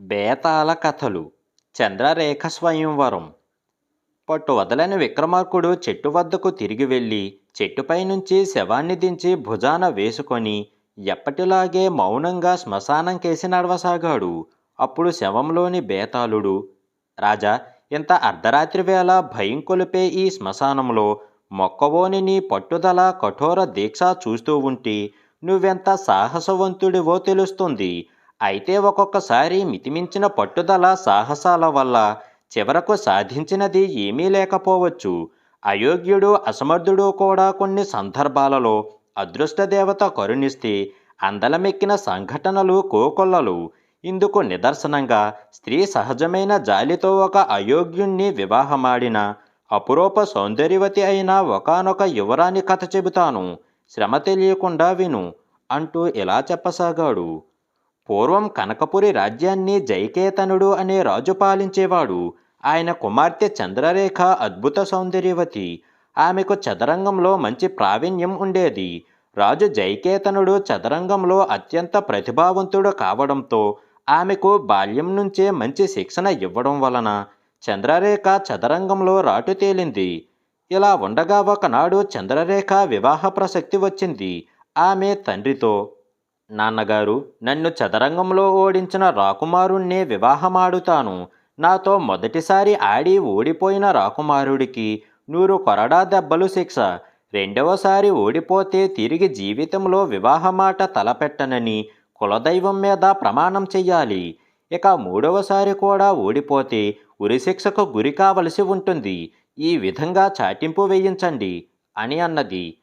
బేతాళ కథలు చంద్రరేఖ స్వయంవరం. పట్టు వదలని విక్రమార్కుడు చెట్టు వద్దకు తిరిగి వెళ్ళి చెట్టుపై నుంచి శవాన్ని దించి భుజాన వేసుకొని ఎప్పటిలాగే మౌనంగా శ్మశానం కేసి నడవసాగాడు. అప్పుడు శవంలోని బేతాళుడు రాజా ఇంత అర్ధరాత్రి వేళ భయం కొలిపే ఈ శ్మశానంలో మొక్కవోని నీ పట్టుదల కఠోర దీక్ష చూస్తూ ఉంటే నువ్వెంత సాహసవంతుడివో తెలుస్తుంది. అయితే ఒక్కొక్కసారి మితిమించిన పట్టుదల సాహసాల వల్ల చివరకు సాధించినది ఏమీ లేకపోవచ్చు. అయోగ్యుడు అసమర్థుడు కూడా కొన్ని సందర్భాలలో అదృష్ట దేవత కరుణిస్తే అందలమెక్కిన సంఘటనలు కోకొల్లలు. ఇందుకు నిదర్శనంగా స్త్రీ సహజమైన జాలితో ఒక అయోగ్యుణ్ణి వివాహమాడిన అపురూప సౌందర్యవతి అయిన ఒకానొక యువరాణి కథ చెబుతాను. శ్రమ తెలియకుండా విను అంటూ ఇలా చెప్పసాగాడు. పూర్వం కనకపురి రాజ్యాన్ని జయకేతనుడు అనే రాజు పాలించేవాడు. ఆయన కుమార్తె చంద్రరేఖ అద్భుత సౌందర్యవతి. ఆమెకు చదరంగంలో మంచి ప్రావీణ్యం ఉండేది. రాజు జయకేతనుడు చదరంగంలో అత్యంత ప్రతిభావంతుడు కావడంతో ఆమెకు బాల్యం నుంచే మంచి శిక్షణ ఇవ్వడం వలన చంద్రరేఖ చదరంగంలో రాటు తేలింది. ఇలా ఉండగా ఒకనాడు చంద్రరేఖ వివాహ ప్రసక్తి వచ్చింది. ఆమె తండ్రితో నాన్నగారు నన్ను చదరంగంలో ఓడించిన రాకుమారుణ్ణే వివాహమాడుతాను. నాతో మొదటిసారి ఆడి ఓడిపోయిన రాకుమారుడికి నూరు కొరడా దెబ్బలు శిక్ష. రెండవసారి ఓడిపోతే తిరిగి జీవితంలో వివాహమాట తలపెట్టనని కులదైవం మీద ప్రమాణం చెయ్యాలి. ఇక మూడవసారి కూడా ఓడిపోతే ఉరిశిక్షకు గురి కావలసి ఉంటుంది. ఈ విధంగా చాటింపు వేయించండి అని అన్నది.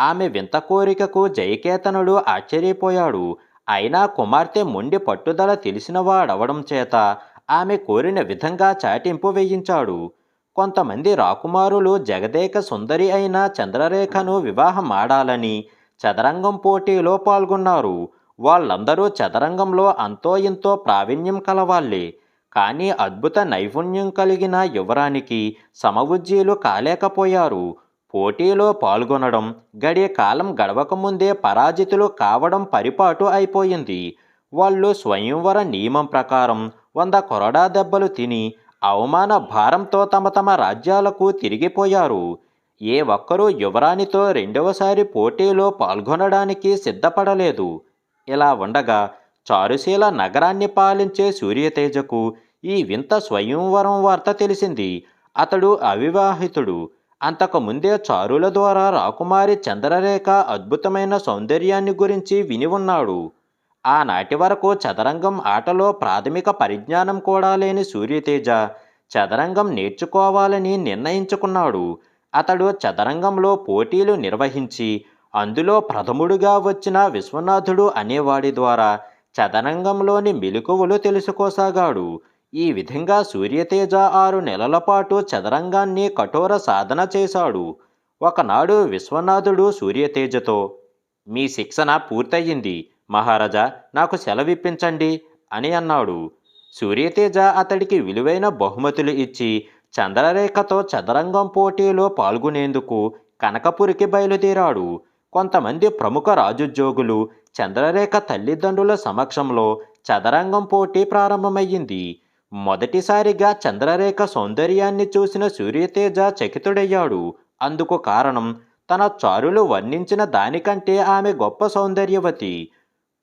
ఆమె వింత కోరికకు జయకేతనుడు ఆశ్చర్యపోయాడు. అయినా కుమార్తె మొండి పట్టుదల తెలిసినవాడవడం చేత ఆమె కోరిన విధంగా చాటింపు వేయించాడు. కొంతమంది రాకుమారులు జగదేక సుందరి అయిన చంద్రరేఖను వివాహం ఆడాలని చదరంగం పోటీలో పాల్గొన్నారు. వాళ్ళందరూ చదరంగంలో అంతో ఇంతో ప్రావీణ్యం కలవాళ్ళే. కానీ అద్భుత నైపుణ్యం కలిగిన యువరానికి సమవుజ్జీలు కాలేకపోయారు. పోటీలో పాల్గొనడం గడియ కాలం గడవకముందే పరాజితులు కావడం పరిపాటు అయిపోయింది. వాళ్ళు స్వయంవర నియమం ప్రకారం వంద కొరడా దెబ్బలు తిని అవమాన భారంతో తమ తమ రాజ్యాలకు తిరిగిపోయారు. ఏ ఒక్కరూ యువరానితో రెండవసారి పోటీలో పాల్గొనడానికి సిద్ధపడలేదు. ఇలా ఉండగా చారుశీల నగరాన్ని పాలించే సూర్యతేజకు ఈ వింత స్వయంవరం వార్త తెలిసింది. అతడు అవివాహితుడు. అంతకుముందే చారుల ద్వారా రాకుమారి చంద్రరేఖ అద్భుతమైన సౌందర్యాన్ని గురించి విని ఉన్నాడు. ఆనాటి వరకు చదరంగం ఆటలో ప్రాథమిక పరిజ్ఞానం కూడా లేని సూర్యతేజ చదరంగం నేర్చుకోవాలని నిర్ణయించుకున్నాడు. అతడు చదరంగంలో పోటీలు నిర్వహించి అందులో ప్రథముడుగా వచ్చిన విశ్వనాథుడు అనేవాడి ద్వారా చదరంగంలోని మెలకువలు తెలుసుకోసాగాడు. ఈ విధంగా సూర్యతేజ ఆరు నెలల పాటు చదరంగాన్ని కఠోర సాధన చేశాడు. ఒకనాడు విశ్వనాథుడు సూర్యతేజతో మీ శిక్షణ పూర్తయింది. మహారాజా నాకు సెలవిప్పించండి అని అన్నాడు. సూర్యతేజ అతడికి విలువైన బహుమతులు ఇచ్చి చంద్రరేఖతో చదరంగం పోటీలో పాల్గొనేందుకు కనకపురికి బయలుదేరాడు. కొంతమంది ప్రముఖ రాజుద్యోగులు చంద్రరేఖ తల్లిదండ్రుల సమక్షంలో చదరంగం పోటీ ప్రారంభమయ్యింది. మొదటిసారిగా చంద్రరేఖ సౌందర్యాన్ని చూసిన సూర్యతేజ చకితుడయ్యాడు. అందుకు కారణం తన చారులు వర్ణించిన దానికంటే ఆమె గొప్ప సౌందర్యవతి.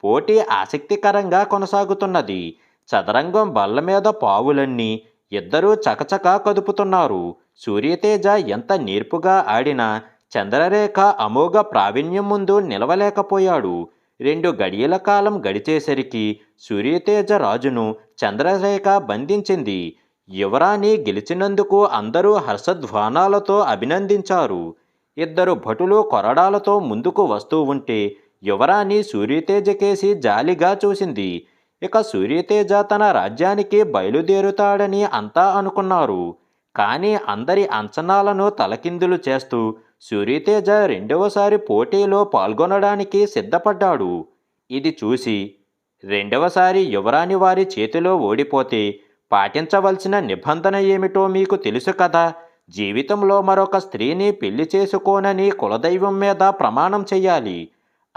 పోటీ ఆసక్తికరంగా కొనసాగుతున్నది. చదరంగం బల్ల మీద పావులన్నీ ఇద్దరూ చకచకా కదుపుతున్నారు. సూర్యతేజ ఎంత నేర్పుగా ఆడినా చంద్రరేఖ అమోఘ ప్రావీణ్యం ముందు నిలవలేకపోయాడు. రెండు గడియల కాలం గడిచేసరికి సూర్యతేజ రాజును చంద్రరేఖ బంధించింది. యువరాణి గెలిచినందుకు అందరూ హర్షధ్వానాలతో అభినందించారు. ఇద్దరు భటులు కొరడాలతో ముందుకు వస్తూ ఉంటే యువరాణి సూర్యతేజకేసి జాలిగా చూసింది. ఇక సూర్యతేజ తన రాజ్యానికి బయలుదేరుతాడని అంతా అనుకున్నారు. కానీ అందరి అంచనాలను తలకిందులు చేస్తూ సూర్యతేజ రెండవసారి పోటీలో పాల్గొనడానికి సిద్ధపడ్డాడు. ఇది చూసి రెండవసారి యువరాణి వారి చేతిలో ఓడిపోతే పాటించవలసిన నిబంధన ఏమిటో మీకు తెలుసు కదా? జీవితంలో మరొక స్త్రీని పెళ్ళి చేసుకోనని కులదైవం మీద ప్రమాణం చెయ్యాలి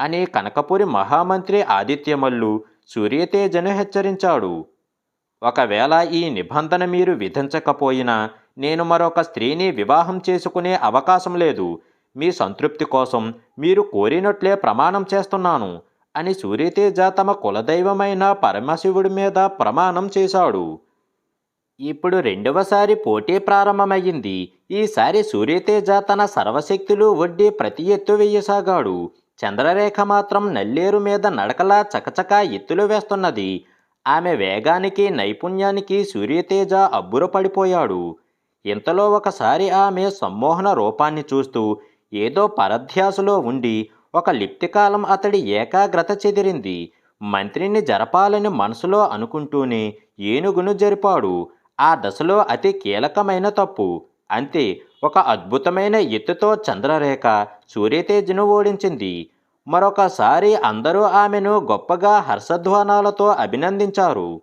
అని కనకపురి మహామంత్రి ఆదిత్యమల్లు సూర్యతేజను హెచ్చరించాడు. ఒకవేళ ఈ నిబంధన మీరు విధించకపోయినా నేను మరొక స్త్రీని వివాహం చేసుకునే అవకాశం లేదు. మీ సంతృప్తి కోసం మీరు కోరినట్లే ప్రమాణం చేస్తున్నాను. అని సూర్యతేజ తమ కులదైవమైన పరమశివుడి మీద ప్రమాణం చేశాడు. ఇప్పుడు రెండవసారి పోటీ ప్రారంభమయ్యింది. ఈసారి సూర్యతేజ తన సర్వశక్తులు వడ్డీ ప్రతి ఎత్తు వేయసాగాడు. చంద్రరేఖ మాత్రం నల్లేరు మీద నడకలా చకచకా ఎత్తులు వేస్తున్నది. ఆమె వేగానికి నైపుణ్యానికి సూర్యతేజ అబ్బురపడిపోయాడు ఇంతలో ఒకసారి ఆమె సమ్మోహన రూపాన్ని చూస్తూ ఏదో పరధ్యాసలో ఉండి ఒక లిప్తికాలం అతడి ఏకాగ్రత చెదిరింది. మంత్రిని జరపాలని మనసులో అనుకుంటూనే ఏనుగును జరిపాడు. ఆ దశలో అతి కీలకమైన తప్పు. అంతే ఒక అద్భుతమైన ఎత్తుతో చంద్రరేఖ సూర్యతేజను ఓడించింది. మరొకసారి అందరూ ఆమెను గొప్పగా హర్షధ్వానాలతో అభినందించారు.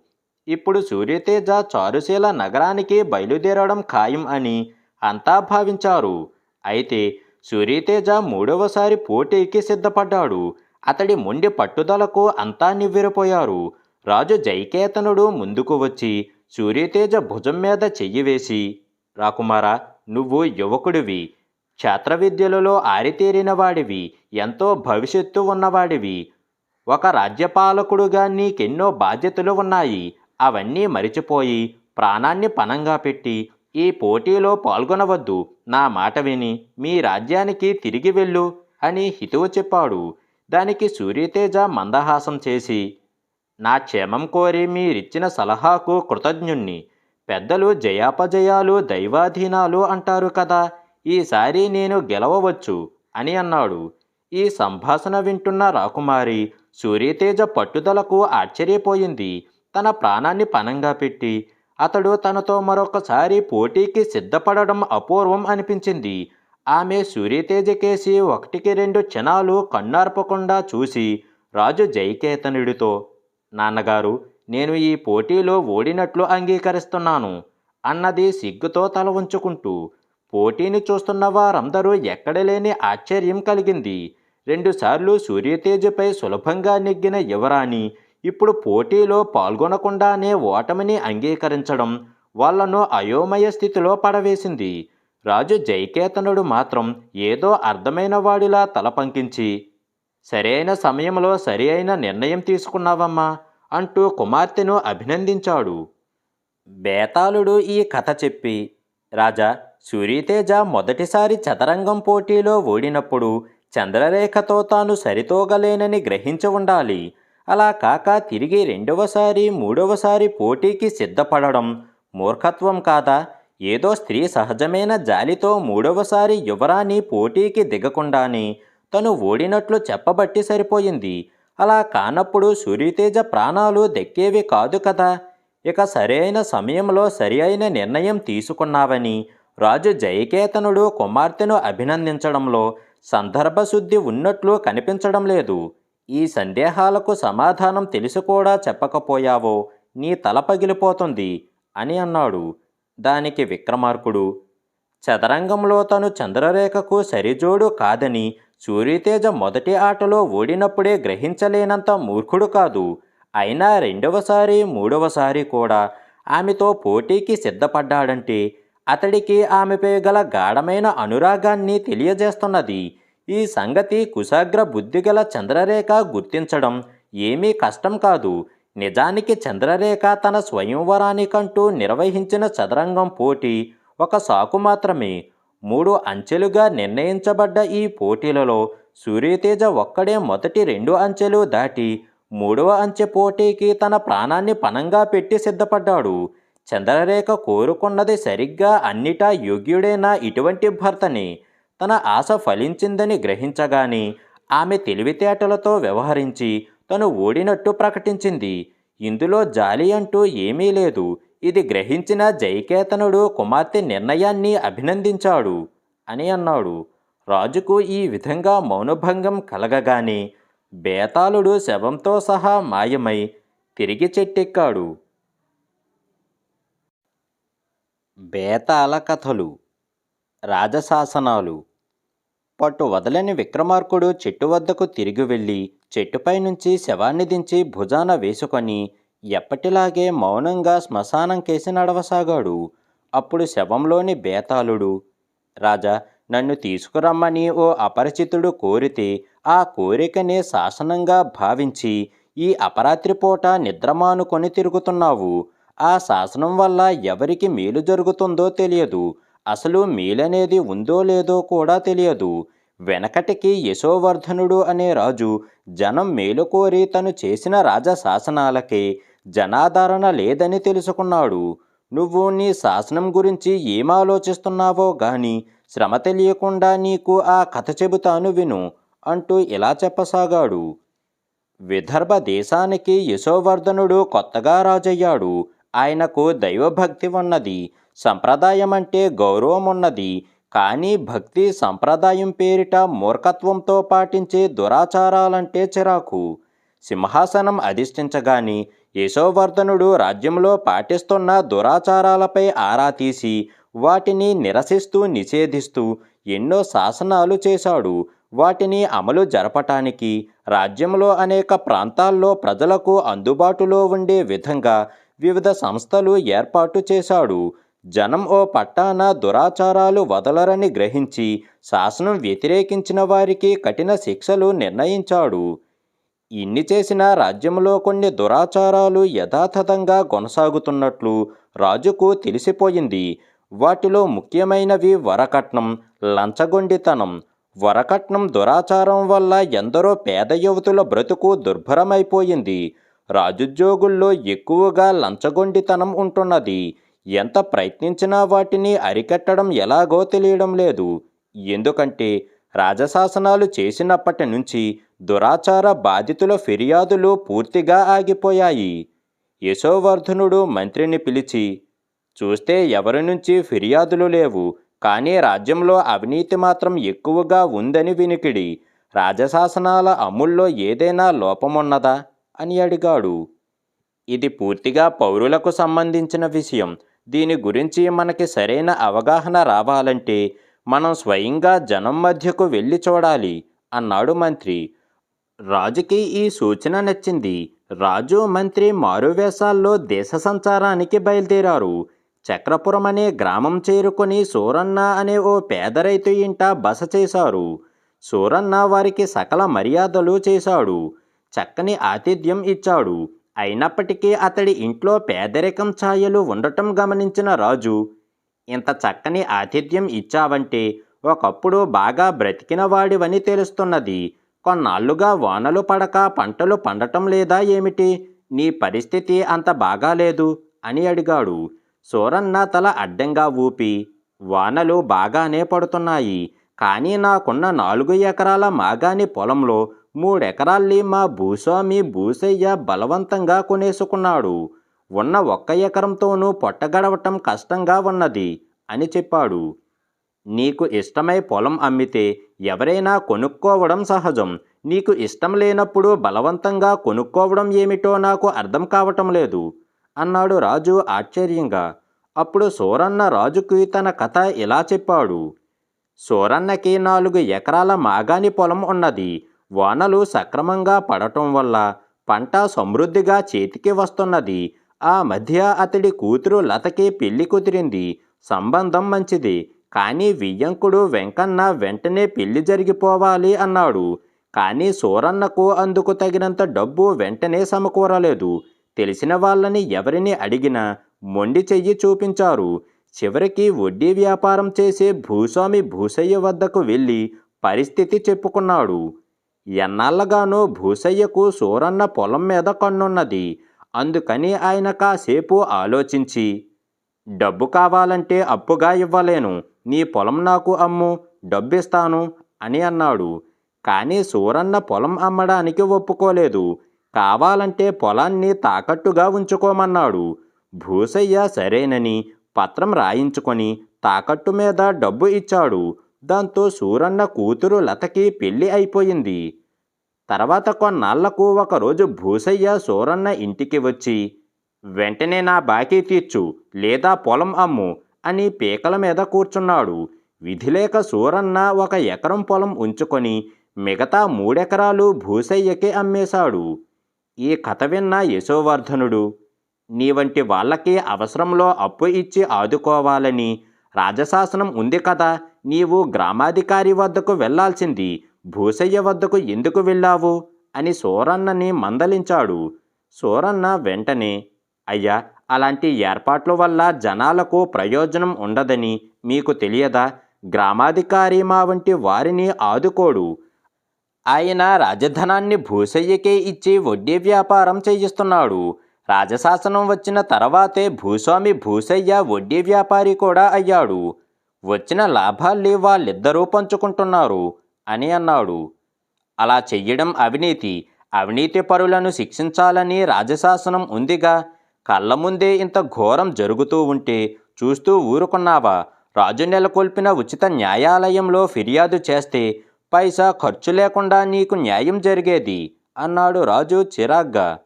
ఇప్పుడు సూర్యతేజ చారుశీల నగరానికి బయలుదేరడం ఖాయం అని అంతా భావించారు. అయితే సూర్యతేజ మూడవసారి పోటీకి సిద్ధపడ్డాడు. అతడి మొండి పట్టుదలకు అంతా నివ్వెరపోయారు. రాజు జైకేతనుడు ముందుకు వచ్చి సూర్యతేజ భుజం మీద చెయ్యి వేసి రాకుమారా నువ్వు యువకుడివి. క్షేత్ర విద్యలలో ఆరితేరిన వాడివి. ఎంతో భవిష్యత్తు ఉన్నవాడివి. ఒక రాజ్యపాలకుడుగా నీకెన్నో బాధ్యతలు ఉన్నాయి. అవన్నీ మరిచిపోయి ప్రాణాన్ని పణంగా పెట్టి ఈ పోటీలో పాల్గొనవద్దు. నా మాట విని మీ రాజ్యానికి తిరిగి వెళ్ళు అని హితువు చెప్పాడు. దానికి సూర్యతేజ మందహాసం చేసి నా క్షేమం కోరి మీరిచ్చిన సలహాకు కృతజ్ఞుణ్ణి. పెద్దలు జయాపజయాలు దైవాధీనాలు అంటారు కదా ఈసారి నేను గెలవవచ్చు అని అన్నాడు. ఈ సంభాషణ వింటున్న రాకుమారి సూర్యతేజ పట్టుదలకు ఆశ్చర్యపోయింది. తన ప్రాణాన్ని పణంగా పెట్టి అతడు తనతో మరొకసారి పోటీకి సిద్ధపడడం అపూర్వం అనిపించింది. ఆమె సూర్యతేజ కేసి ఒకటికి రెండు క్షణాలు కన్నార్పకుండా చూసి రాజు జైకేతనుడితో నాన్నగారు నేను ఈ పోటీలో ఓడినట్లు అంగీకరిస్తున్నాను అన్నది సిగ్గుతో తల ఉంచుకుంటూ పోటీని చూస్తున్న వారందరూ ఎక్కడలేని ఆశ్చర్యం కలిగింది. రెండుసార్లు సూర్యతేజపై సులభంగా నెగ్గిన యువరాణి ఇప్పుడు పోటీలో పాల్గొనకుండానే ఓటమిని అంగీకరించడం వాళ్ళను అయోమయ స్థితిలో పడవేసింది. రాజు జైకేతనుడు మాత్రం ఏదో అర్థమైన వాడిలా తల పంకించి సరైన సమయంలో సరి అయిన నిర్ణయం తీసుకున్నావమ్మా అంటూ కుమార్తెను అభినందించాడు. బేతాళుడు ఈ కథ చెప్పి రాజా సూర్యతేజ మొదటిసారి చదరంగం పోటీలో ఓడినప్పుడు చంద్రరేఖతో తాను సరితోగలేనని గ్రహించి ఉండాలి. అలా కాక తిరిగి రెండవసారి మూడవసారి పోటీకి సిద్ధపడడం మూర్ఖత్వం కాదా? ఏదో స్త్రీ సహజమైన జాలితో మూడవసారి యువరాణి పోటీకి దిగకుండానే తను ఓడినట్లు చెప్పబట్టి సరిపోయింది. అలా కానప్పుడు సూర్యతేజ ప్రాణాలు దక్కేవి కాదు కదా. ఇక సరైన సమయంలో సరి అయిన నిర్ణయం తీసుకున్నావని రాజు జయకేతనుడు కుమార్తెను అభినందించడంలో సందర్భశుద్ధి ఉన్నట్లు కనిపించడం లేదు. ఈ సందేహాలకు సమాధానం తెలిసి కూడా చెప్పకపోయావో నీ తల పగిలిపోతుంది అని అన్నాడు. దానికి విక్రమార్కుడు చదరంగంలో తను చంద్రరేఖకు సరిజోడు కాదని సూర్యతేజ మొదటి ఆటలో ఓడినప్పుడే గ్రహించలేనంత మూర్ఖుడు కాదు. అయినా రెండవసారి మూడవసారి కూడా ఆమెతో పోటీకి సిద్ధపడ్డాడంటే అతడికి ఆమెపై గల గాఢమైన అనురాగాన్ని తెలియజేస్తున్నది. ఈ సంగతి కుశాగ్ర బుద్ధిగల చంద్రరేఖ గుర్తించడం ఏమీ కష్టం కాదు. నిజానికి చంద్రరేఖ తన స్వయంవరానికంటూ నిర్వహించిన చదరంగం పోటీ ఒక సాకు మాత్రమే. మూడు అంచెలుగా నిర్ణయించబడ్డ ఈ పోటీలలో సూర్యతేజ ఒక్కడే మొదటి రెండు అంచెలు దాటి మూడవ అంచె పోటీకి తన ప్రాణాన్ని పణంగా పెట్టి సిద్ధపడ్డాడు. చంద్రరేఖ కోరుకున్నది సరిగ్గా అన్నిటా యోగ్యుడైన ఇటువంటి భర్తని? తన ఆశ ఫలించిందని గ్రహించగానే ఆమె తెలివితేటలతో వ్యవహరించి తను ఓడినట్టు ప్రకటించింది. ఇందులో జాలి అంటూ ఏమీ లేదు. ఇది గ్రహించిన జైకేతనుడు కుమార్తె నిర్ణయాన్ని అభినందించాడు అని అన్నాడు. రాజుకు ఈ విధంగా మౌనభంగం కలగగానే బేతాళుడు శవంతో సహా మాయమై తిరిగి చెట్టెక్కాడు. బేతాళ కథలు రాజశాసనాలు పట్టు వదలని విక్రమార్కుడు చెట్టు వద్దకు తిరిగి వెళ్ళి చెట్టుపై నుంచి శవాన్ని దించి భుజాన వేసుకొని ఎప్పటిలాగే మౌనంగా శ్మశానం కేసి నడవసాగాడు. అప్పుడు శవంలోని బేతాళుడు రాజా నన్ను తీసుకురమ్మని ఓ అపరిచితుడు కోరితే ఆ కోరికనే శాసనంగా భావించి ఈ అపరాత్రి పూట నిద్రమానుకొని తిరుగుతున్నావు. ఆ శాసనం వల్ల ఎవరికి మేలు జరుగుతుందో తెలియదు. అసలు మేలనేది ఉందో లేదో కూడా తెలియదు. వెనకటికి యశోవర్ధనుడు అనే రాజు జనం మేలు కోరి తను చేసిన రాజశాసనాలకే జనాదరణ లేదని తెలుసుకున్నాడు. నువ్వు నీ శాసనం గురించి ఏం ఆలోచిస్తున్నావో గాని శ్రమ తెలియకుండా నీకు ఆ కథ చెబుతాను విను అంటూ ఇలా చెప్పసాగాడు. విదర్భ దేశానికి యశోవర్ధనుడు కొత్తగా రాజయ్యాడు. ఆయనకు దైవభక్తి ఉన్నది సంప్రదాయం అంటే గౌరవం ఉన్నది కానీ భక్తి సంప్రదాయం పేరిట మూర్ఖత్వంతో పాటించే దురాచారాలంటే చిరాకు. సింహాసనం అధిష్ఠించగాని యశోవర్ధనుడు రాజ్యంలో పాటిస్తున్న దురాచారాలపై ఆరా తీసి వాటిని నిరసిస్తూ నిషేధిస్తూ ఎన్నో శాసనాలు చేశాడు. వాటిని అమలు జరపటానికి రాజ్యంలో అనేక ప్రాంతాల్లో ప్రజలకు అందుబాటులో ఉండే విధంగా వివిధ సంస్థలు ఏర్పాటు చేశాడు. జనం ఓ పట్టాన దురాచారాలు వదలరని గ్రహించి శాసనం వ్యతిరేకించిన వారికి కఠిన శిక్షలు నిర్ణయించాడు. ఇన్ని చేసిన రాజ్యంలో కొన్ని దురాచారాలు యథాతథంగా కొనసాగుతున్నట్లు రాజుకు తెలిసిపోయింది. వాటిలో ముఖ్యమైనవి వరకట్నం లంచగొండితనం. వరకట్నం దురాచారం వల్ల ఎందరో పేద యువతుల బ్రతుకు దుర్భరమైపోయింది. రాజుద్యోగుల్లో ఎక్కువగా లంచగొండితనం ఉంటున్నది. ఎంత ప్రయత్నించినా వాటిని అరికట్టడం ఎలాగో తెలియడం లేదు. ఎందుకంటే రాజశాసనాలు చేసినప్పటి నుంచి దురాచార బాధితుల ఫిర్యాదులు పూర్తిగా ఆగిపోయాయి. యశోవర్ధనుడు మంత్రిని పిలిచి చూస్తే ఎవరి నుంచి ఫిర్యాదులు లేవు. కానీ రాజ్యంలో అవినీతి మాత్రం ఎక్కువగా ఉందని వినికిడి. రాజశాసనాల అమల్లో ఏదైనా లోపమున్నదా? అని అడిగాడు. ఇది పూర్తిగా పౌరులకు సంబంధించిన విషయం. దీని గురించి మనకి సరైన అవగాహన రావాలంటే మనం స్వయంగా జనం మధ్యకు వెళ్ళి చూడాలి అన్నాడు మంత్రి. రాజుకి ఈ సూచన నచ్చింది. రాజు మంత్రి మారువేషాల్లో దేశ సంచారానికి బయలుదేరారు. చక్రపురం అనే గ్రామం చేరుకొని సూరన్న అనే ఓ పేద రైతు ఇంట బస చేశారు. సూరన్న వారికి సకల మర్యాదలు చేశాడు. చక్కని ఆతిథ్యం ఇచ్చాడు. అయినప్పటికీ అతడి ఇంట్లో పేదరికం ఛాయలు ఉండటం గమనించిన రాజు ఇంత చక్కని ఆతిథ్యం ఇచ్చావంటే ఒకప్పుడు బాగా బ్రతికిన వాడివని తెలుస్తున్నది. కొన్నాళ్ళుగా వానలు పడక పంటలు పండటం లేదా ఏమిటి? నీ పరిస్థితి అంత బాగాలేదు? అని అడిగాడు. సూరన్న తల అడ్డంగా ఊపి వానలు బాగానే పడుతున్నాయి. కానీ నాకున్న నాలుగు ఎకరాల మాగాని పొలంలో మూడెకరాల్ని మా భూస్వామి భూసయ్య బలవంతంగా కొనేసుకున్నాడు. ఉన్న ఒక్క ఎకరంతోనూ పొట్టగడవటం కష్టంగా ఉన్నది అని చెప్పాడు. నీకు ఇష్టమై పొలం అమ్మితే ఎవరైనా కొనుక్కోవడం సహజం. నీకు ఇష్టం లేనప్పుడు బలవంతంగా కొనుక్కోవడం ఏమిటో నాకు అర్థం కావటం లేదు అన్నాడు రాజు ఆశ్చర్యంగా. అప్పుడు సూరన్న రాజుకి తన కథ ఇలా చెప్పాడు. సూరన్నకి నాలుగు ఎకరాల మాగాని పొలం ఉన్నది. వానలు సక్రమంగా పడటం వల్ల పంట సమృద్ధిగా చేతికి వస్తున్నది. ఆ మధ్య అతడి కూతురు లతకి పెళ్ళి కుదిరింది. సంబంధం మంచిది. కానీ వియ్యంకుడు వెంకన్న వెంటనే పెళ్ళి జరిగిపోవాలి అన్నాడు. కానీ సూరన్నకు అందుకు తగినంత డబ్బు వెంటనే సమకూరలేదు. తెలిసిన వాళ్ళని ఎవరిని అడిగినా మొండి చెయ్యి చూపించారు. చివరికి వడ్డీ వ్యాపారం చేసే భూస్వామి భూసయ్య వద్దకు వెళ్ళి పరిస్థితి చెప్పుకున్నాడు. ఎన్నాళ్ళగానో భూసయ్యకు సూరన్న పొలం మీద కన్నున్నది. అందుకని ఆయన కాసేపు ఆలోచించి డబ్బు కావాలంటే అప్పుగా ఇవ్వలేను. నీ పొలం నాకు అమ్ము డబ్బిస్తాను అని అన్నాడు. కానీ సూరన్న పొలం అమ్మడానికి ఒప్పుకోలేదు. కావాలంటే పొలాన్ని తాకట్టుగా ఉంచుకోమన్నాడు. భూసయ్య సరేనని పత్రం రాయించుకొని తాకట్టు మీద డబ్బు ఇచ్చాడు. దాంతో సూరన్న కూతురు లతకి పెళ్ళి అయిపోయింది. తర్వాత కొన్నాళ్ళకు ఒకరోజు భూసయ్య సూరన్న ఇంటికి వచ్చి వెంటనే నా బాకీ తీర్చు లేదా పొలం అమ్ము అని పీకల మీద కూర్చున్నాడు. విధిలేక సూరన్న ఒక ఎకరం పొలం ఉంచుకొని మిగతా మూడెకరాలు భూసయ్యకి అమ్మేశాడు. ఈ కథ విన్న యశోవర్ధనుడు నీ వంటి వాళ్ళకి అవసరంలో అప్పు ఇచ్చి ఆదుకోవాలని రాజశాసనం ఉంది కదా నీవు గ్రామాధికారి వద్దకు వెళ్ళాల్సింది భూసయ్య వద్దకు ఎందుకు వెళ్ళావు? అని సోరన్నని మందలించాడు. సోరన్న వెంటనే అయ్యా అలాంటి ఏర్పాట్ల వల్ల జనాలకు ప్రయోజనం ఉండదని మీకు తెలియదా? గ్రామాధికారి మా వంటి వారిని ఆదుకోడు. ఆయన రాజధనాన్ని భూసయ్యకే ఇచ్చి వడ్డీ వ్యాపారం చేయిస్తున్నాడు. రాజశాసనం వచ్చిన తర్వాతే భూస్వామి భూసయ్య వడ్డీ వ్యాపారి కూడా అయ్యాడు. వచ్చిన లాభాల్ని వాళ్ళిద్దరూ పంచుకుంటున్నారు. అని అన్నాడు. అలా చెయ్యడం అవినీతి. అవినీతి పరులను శిక్షించాలని రాజశాసనం ఉందిగా. కళ్ళ ముందే ఇంత ఘోరం జరుగుతూ ఉంటే చూస్తూ ఊరుకున్నావా? రాజు నెలకొల్పిన ఉచిత న్యాయాలయంలో ఫిర్యాదు చేస్తే పైసా ఖర్చు లేకుండా నీకు న్యాయం జరిగేది? అన్నాడు రాజు చిరాగ్గా.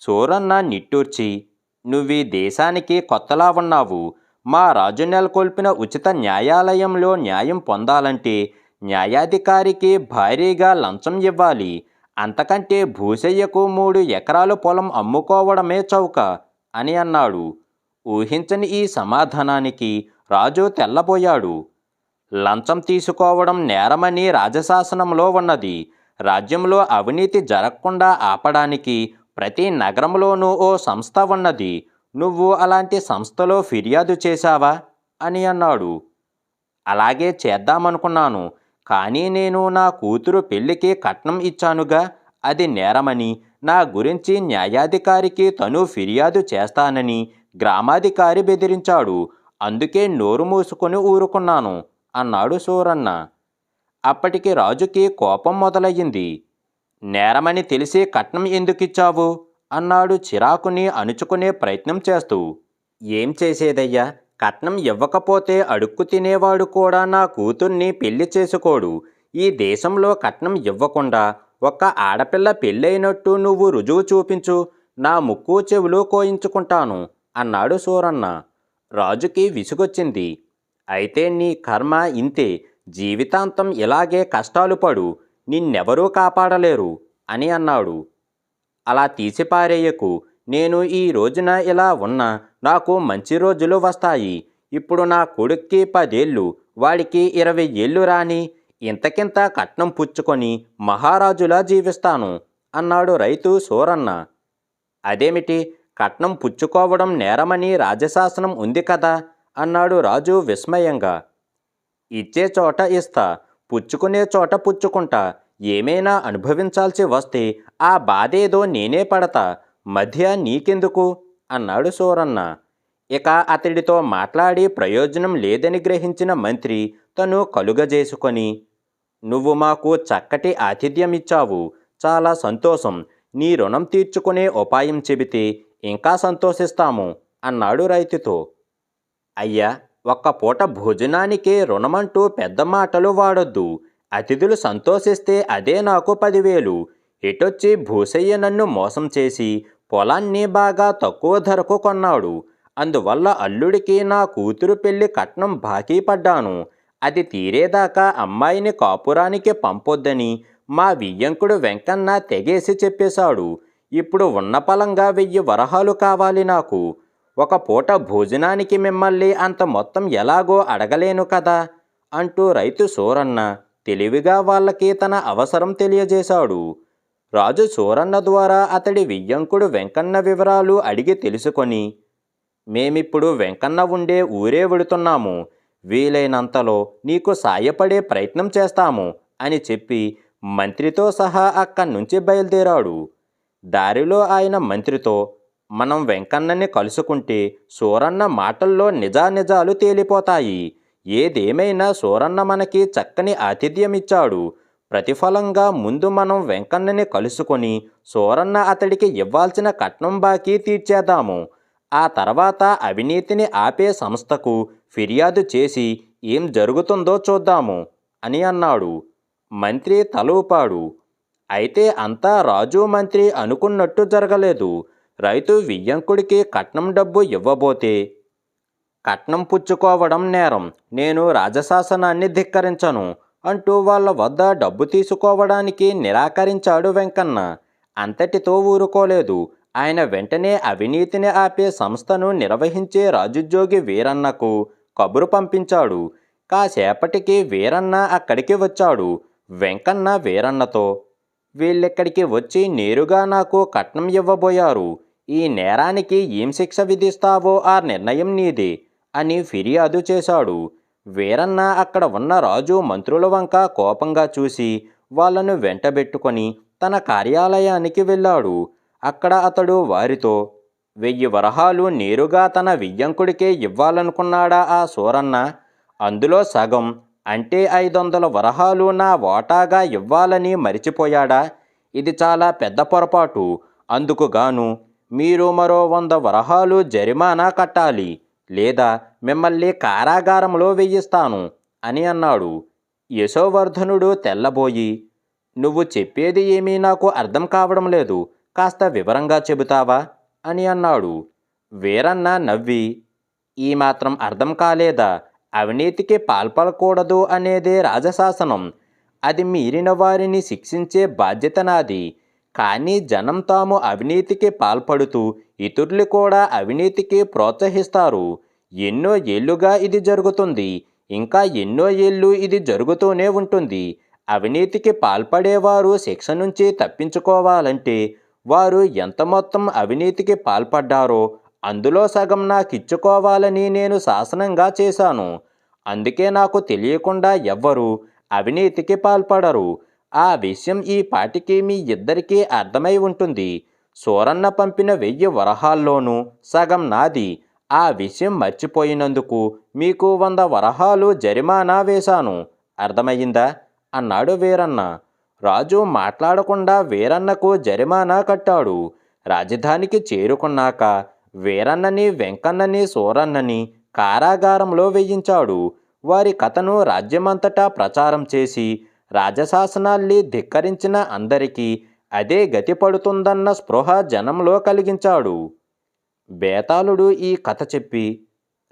సూరన్న నిట్టూర్చి నువ్వీ దేశానికి కొత్తలా ఉన్నావు. మా రాజు నెలకొల్పిన ఉచిత న్యాయాలయంలో న్యాయం పొందాలంటే న్యాయాధికారికి భారీగా లంచం ఇవ్వాలి. అంతకంటే భూసయ్యకు మూడు ఎకరాలు పొలం అమ్ముకోవడమే చౌక అని అన్నాడు. ఊహించని ఈ సమాధానానికి రాజు తెల్లబోయాడు. లంచం తీసుకోవడం నేరమని రాజశాసనంలో ఉన్నది. రాజ్యంలో అవినీతి జరగకుండా ఆపడానికి ప్రతి నగరంలోనూ ఓ సంస్థ ఉన్నది. నువ్వు అలాంటి సంస్థలో ఫిర్యాదు చేశావా? అని అన్నాడు. అలాగే చేద్దామనుకున్నాను. కానీ నేను నా కూతురు పెళ్ళికి కట్నం ఇచ్చానుగా అది నేరమని నా గురించి న్యాయాధికారికి తను ఫిర్యాదు చేస్తానని గ్రామాధికారి బెదిరించాడు. అందుకే నోరు మూసుకొని ఊరుకున్నాను అన్నాడు సూరన్న. అప్పటికి రాజుకి కోపం మొదలయ్యింది. నేరమని తెలిసి కట్నం ఎందుకిచ్చావు? అన్నాడు చిరాకుని అణుచుకునే ప్రయత్నం చేస్తూ. ఏం చేసేదయ్యా? కట్నం ఇవ్వకపోతే అడుక్కు తినేవాడు కూడా నా కూతుర్ని పెళ్ళి చేసుకోడు. ఈ దేశంలో కట్నం ఇవ్వకుండా ఒక్క ఆడపిల్ల పెళ్ళైనట్టు నువ్వు రుజువు చూపించు. నా ముక్కు చెవులు కోయించుకుంటాను అన్నాడు సూరన్న. రాజుకి విసుగొచ్చింది. అయితే నీ కర్మ ఇంతే. జీవితాంతం ఇలాగే కష్టాలు పడు. నిన్నెవరూ కాపాడలేరు అని అన్నాడు. అలా తీసిపారేయకు. నేను ఈ రోజున ఇలా ఉన్నా. నాకు మంచి రోజులు వస్తాయి. ఇప్పుడు నా కొడుక్కి పదేళ్ళు వాడికి ఇరవై ఏళ్ళు రాని ఇంతకింత కట్నం పుచ్చుకొని మహారాజులా జీవిస్తాను అన్నాడు రైతు సూరన్న. అదేమిటి? కట్నం పుచ్చుకోవడం నేరమని రాజశాసనం ఉంది కదా అన్నాడు రాజు విస్మయంగా. ఇచ్చే చోట ఇస్తా పుచ్చుకునే చోట పుచ్చుకుంటా ఏమైనా అనుభవించాల్సి వస్తే ఆ బాధేదో నేనే పడతా మధ్య నీకెందుకు? అన్నాడు సూరన్న. ఇక అతడితో మాట్లాడి ప్రయోజనం లేదని గ్రహించిన మంత్రి తను కలుగజేసుకొని నువ్వు మాకు చక్కటి ఆతిథ్యం ఇచ్చావు. చాలా సంతోషం. నీ రుణం తీర్చుకునే ఉపాయం చెబితే ఇంకా సంతోషిస్తాము అన్నాడు రైతుతో. అయ్యా ఒక్క పూట భోజనానికే రుణమంటూ పెద్ద మాటలు వాడొద్దు. అతిథులు సంతోషిస్తే అదే నాకు పదివేలు. ఎటొచ్చి భూసయ్య నన్ను మోసం చేసి పొలాన్ని బాగా తక్కువ ధరకు కొన్నాడు. అందువల్ల అల్లుడికి నా కూతురు పెళ్ళి కట్నం బాకీ పడ్డాను. అది తీరేదాకా అమ్మాయిని కాపురానికి పంపొద్దని మా వియ్యంకుడు వెంకన్న తెగేసి చెప్పేశాడు. ఇప్పుడు ఉన్న పలంగా వెయ్యి వరహాలు కావాలి నాకు. ఒక పూట భోజనానికి మిమ్మల్ని అంత మొత్తం ఎలాగో అడగలేను కదా? అంటూ రైతు సూరన్న తెలివిగా వాళ్ళకి తన అవసరం తెలియజేశాడు. రాజు సూరన్న ద్వారా అతడి వియ్యంకుడు వెంకన్న వివరాలు అడిగి తెలుసుకొని మేమిప్పుడు వెంకన్న ఉండే ఊరే వెడుతున్నాము. వీలైనంతలో నీకు సాయపడే ప్రయత్నం చేస్తాము అని చెప్పి మంత్రితో సహా అక్కడి నుంచి బయలుదేరాడు. దారిలో ఆయన మంత్రితో మనం వెంకన్నని కలుసుకుంటే సూరన్న మాటల్లో నిజానిజాలు తేలిపోతాయి. ఏదేమైనా సూరన్న మనకి చక్కని ఆతిథ్యం ఇచ్చాడు ప్రతిఫలంగా ముందు మనం వెంకన్నని కలుసుకొని సూరన్న అతడికి ఇవ్వాల్సిన కట్నం బాకీ తీర్చేద్దాము. ఆ తర్వాత అవినీతిని ఆపే సంస్థకు ఫిర్యాదు చేసి ఏం జరుగుతుందో చూద్దాము అని అన్నాడు. మంత్రి తలూపాడు. అయితే అంతా రాజు మంత్రి అనుకున్నట్టు జరగలేదు. రైతు వియ్యంకుడికి కట్నం డబ్బు ఇవ్వబోతే కట్నం పుచ్చుకోవడం నేరం. నేను రాజశాసనాన్ని ధిక్కరించను. అంటూ వాళ్ళ వద్ద డబ్బు తీసుకోవడానికి నిరాకరించాడు వెంకన్న. అంతటితో ఊరుకోలేదు. ఆయన వెంటనే అవినీతిని ఆపే సంస్థను నిర్వహించే రాజుద్యోగి వీరన్నకు కబురు పంపించాడు. కాసేపటికి వీరన్న అక్కడికి వచ్చాడు. వెంకన్న వీరన్నతో వీళ్ళిక్కడికి వచ్చి నేరుగా నాకు కట్నం ఇవ్వబోయారు. ఈ నేరానికి ఏం శిక్ష విధిస్తావో ఆ నిర్ణయం నీదే అని ఫిర్యాదు చేశాడు. వీరన్న అక్కడ ఉన్న రాజు మంత్రుల వంక కోపంగా చూసి వాళ్ళను వెంటబెట్టుకొని తన కార్యాలయానికి వెళ్ళాడు. అక్కడ అతడు వారితో వెయ్యి వరహాలు నేరుగా తన వియ్యంకుడికే ఇవ్వాలనుకున్నాడా ఆ సూరన్న? అందులో సగం అంటే ఐదు వందల వరహాలు నా వాటాగా ఇవ్వాలని మరిచిపోయాడా? ఇది చాలా పెద్ద పొరపాటు. అందుకుగాను మీరు మరో వంద వరహాలు జరిమానా కట్టాలి. లేదా మిమ్మల్ని కారాగారంలో వెయ్యిస్తాను అని అన్నాడు. యశోవర్ధనుడు తెల్లబోయి నువ్వు చెప్పేది ఏమీ నాకు అర్థం కావడం లేదు కాస్త వివరంగా చెబుతావా? అని అన్నాడు. వీరన్న నవ్వి ఈ మాత్రం అర్థం కాలేదా? అవినీతికి పాల్పడకూడదు అనేదే రాజశాసనం. అది మీరిన వారిని శిక్షించే బాధ్యత నాది. కానీ జనం తాము అవినీతికి పాల్పడుతూ ఇతరులు కూడా అవినీతికి ప్రోత్సహిస్తారు. ఎన్నో ఏళ్ళుగా ఇది జరుగుతుంది. ఇంకా ఎన్నో ఏళ్ళు ఇది జరుగుతూనే ఉంటుంది. అవినీతికి పాల్పడేవారు శిక్ష నుంచి తప్పించుకోవాలంటే వారు ఎంత మొత్తం అవినీతికి పాల్పడ్డారో అందులో సగం నాకిచ్చుకోవాలని నేను శాసనంగా చేశాను. అందుకే నాకు తెలియకుండా ఎవ్వరూ అవినీతికి పాల్పడరు. ఆ విషయం ఈ పాటికి మీ ఇద్దరికీ అర్థమై ఉంటుంది. సూరన్న పంపిన వెయ్యి వరహాల్లోనూ సగం నాది. ఆ విషయం మర్చిపోయినందుకు మీకు వంద వరహాలు జరిమానా వేశాను. అర్థమయ్యిందా? అన్నాడు వీరన్న. రాజు మాట్లాడకుండా వీరన్నకు జరిమానా కట్టాడు. రాజధానికి చేరుకున్నాక వీరన్నని వెంకన్నని సూరన్నని కారాగారంలో వేయించాడు. వారి కథను రాజ్యమంతటా ప్రచారం చేసి రాజశాసనాల్ని ధిక్కరించిన అందరికీ అదే గతి పడుతుందన్న స్పృహ జనంలో కలిగించాడు. బేతాళుడు ఈ కథ చెప్పి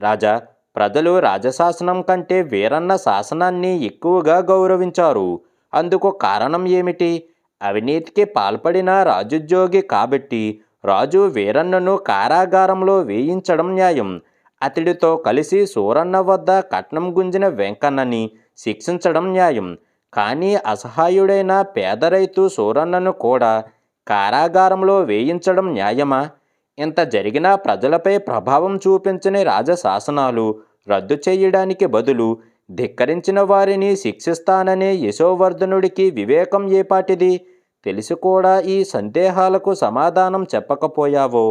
రాజా ప్రజలు రాజశాసనం కంటే వీరన్న శాసనాన్ని ఎక్కువగా గౌరవించారు. అందుకు కారణం ఏమిటి? అవినీతికి పాల్పడిన రాజుద్యోగి కాబట్టి రాజు వీరన్నను కారాగారంలో వేయించడం న్యాయం. అతడితో కలిసి సూరన్న వద్ద కట్నం గుంజిన వెంకన్నని శిక్షించడం న్యాయం. కానీ అసహాయుడైన పేద రైతు సూరన్నను కూడా కారాగారంలో వేయించడం న్యాయమా? ఇంత జరిగినా ప్రజలపై ప్రభావం చూపించని రాజశాసనాలు రద్దు చేయడానికి బదులు ధిక్కరించిన వారిని శిక్షిస్తాననే యశోవర్ధనుడికి వివేకం ఏపాటిది తెలిసి కూడా ఈ సందేహాలకు సమాధానం చెప్పకపోయావో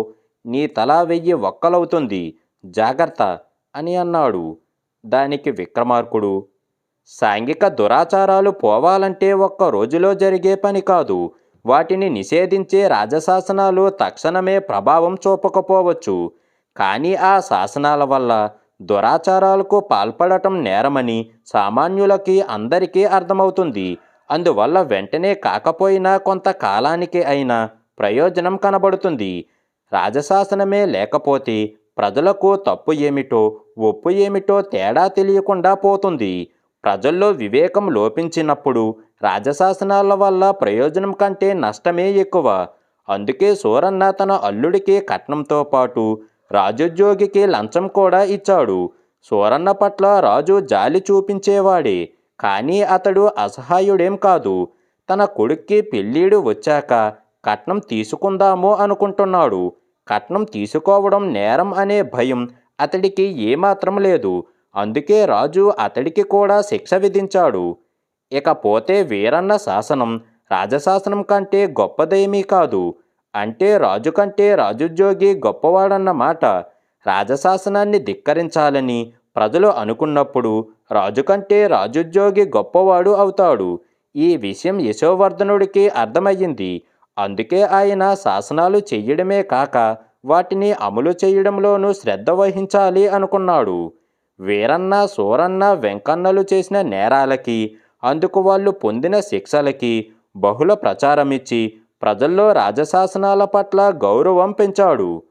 నీ తలా వెయ్యి ఒక్కలవుతుంది. జాగ్రత్త అని అన్నాడు. దానికి విక్రమార్కుడు సాంఘిక దురాచారాలు పోవాలంటే ఒక్క రోజులో జరిగే పని కాదు. వాటిని నిషేధించే రాజశాసనాలు తక్షణమే ప్రభావం చూపకపోవచ్చు. కానీ ఆ శాసనాల వల్ల దురాచారాలకు పాల్పడటం నేరమని సామాన్యులకి అందరికీ అర్థమవుతుంది. అందువల్ల వెంటనే కాకపోయినా కొంతకాలానికి అయినా ప్రయోజనం కనబడుతుంది. రాజశాసనమే లేకపోతే ప్రజలకు తప్పు ఏమిటో ఒప్పు ఏమిటో తేడా తెలియకుండా పోతుంది. ప్రజల్లో వివేకం లోపించినప్పుడు రాజశాసనాల వల్ల ప్రయోజనం కంటే నష్టమే ఎక్కువ. అందుకే సూరన్న తన అల్లుడికి కట్నంతో పాటు రాజోద్యోగికి లంచం కూడా ఇచ్చాడు. సూరన్న పట్ల రాజు జాలి చూపించేవాడే కానీ అతడు అసహాయుడేం కాదు. తన కొడుక్కి పెళ్ళీడు వచ్చాక కట్నం తీసుకుందాము అనుకుంటున్నాడు. కట్నం తీసుకోవడం నేరం అనే భయం అతడికి ఏమాత్రం లేదు. అందుకే రాజు అతడికి కూడా శిక్ష విధించాడు. ఇకపోతే వీరన్న శాసనం రాజశాసనం కంటే గొప్పదేమీ కాదు. అంటే రాజు కంటే రాజుద్యోగి గొప్పవాడన్న మాట రాజశాసనాన్ని ధిక్కరించాలని ప్రజలు అనుకున్నప్పుడు రాజు కంటే రాజుద్యోగి గొప్పవాడు అవుతాడు. ఈ విషయం యశోవర్ధనుడికి అర్థమయ్యింది. అందుకే ఆయన శాసనాలు చెయ్యడమే కాక వాటిని అమలు చేయడంలోనూ శ్రద్ధ వహించాలి అనుకున్నాడు. వీరన్న సూరన్న వెంకన్నలు చేసిన నేరాలకి అందుకు వాళ్ళు పొందిన శిక్షలకి బహుళ ప్రచారమిచ్చి ప్రజల్లో రాజశాసనాల పట్ల గౌరవం పెంచాడు.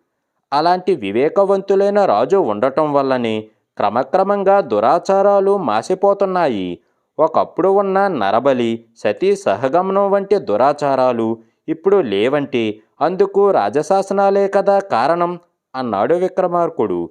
అలాంటి వివేకవంతులైన రాజు ఉండటం వల్లనే క్రమక్రమంగా దురాచారాలు మాసిపోతున్నాయి. ఒకప్పుడు ఉన్న నరబలి సతీ సహగమనం వంటి దురాచారాలు ఇప్పుడు లేవంటే అందుకు రాజశాసనాలే కదా కారణం అన్నాడు విక్రమార్కుడు.